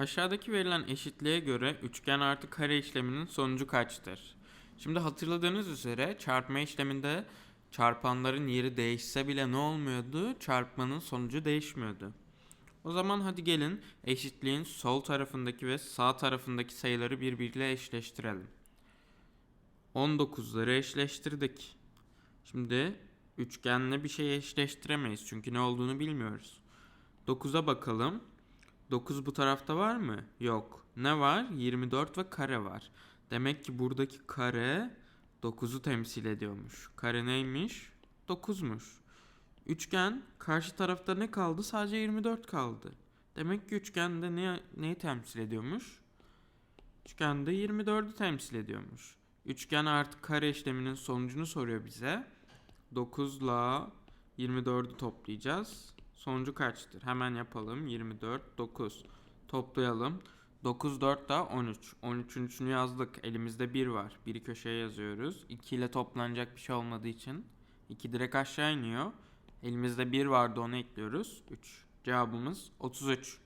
Aşağıdaki verilen eşitliğe göre üçgen artı kare işleminin sonucu kaçtır? Şimdi hatırladığınız üzere çarpma işleminde çarpanların yeri değişse bile ne olmuyordu? Çarpmanın sonucu değişmiyordu. O zaman hadi gelin eşitliğin sol tarafındaki ve sağ tarafındaki sayıları birbiriyle eşleştirelim. 19'ları eşleştirdik. Şimdi üçgenle bir şey eşleştiremeyiz çünkü ne olduğunu bilmiyoruz. 9'a bakalım. 9 bu tarafta var mı? Yok. Ne var? 24 ve kare var. Demek ki buradaki kare 9'u temsil ediyormuş. Kare neymiş? 9'muş. Üçgen karşı tarafta ne kaldı? Sadece 24 kaldı. Demek ki üçgende ne, neyi temsil ediyormuş? Üçgende 24'ü temsil ediyormuş. Üçgen artı kare işleminin sonucunu soruyor bize. 9 ile 24'ü toplayacağız. Sonucu kaçtır? Hemen yapalım. 24, 9. Toplayalım. 9, 4 daha 13. 13'ünü yazdık. Elimizde 1 var. 1'i köşeye yazıyoruz. 2 ile toplanacak bir şey olmadığı için 2 direkt aşağı iniyor. Elimizde 1 vardı onu ekliyoruz. 3. Cevabımız 33.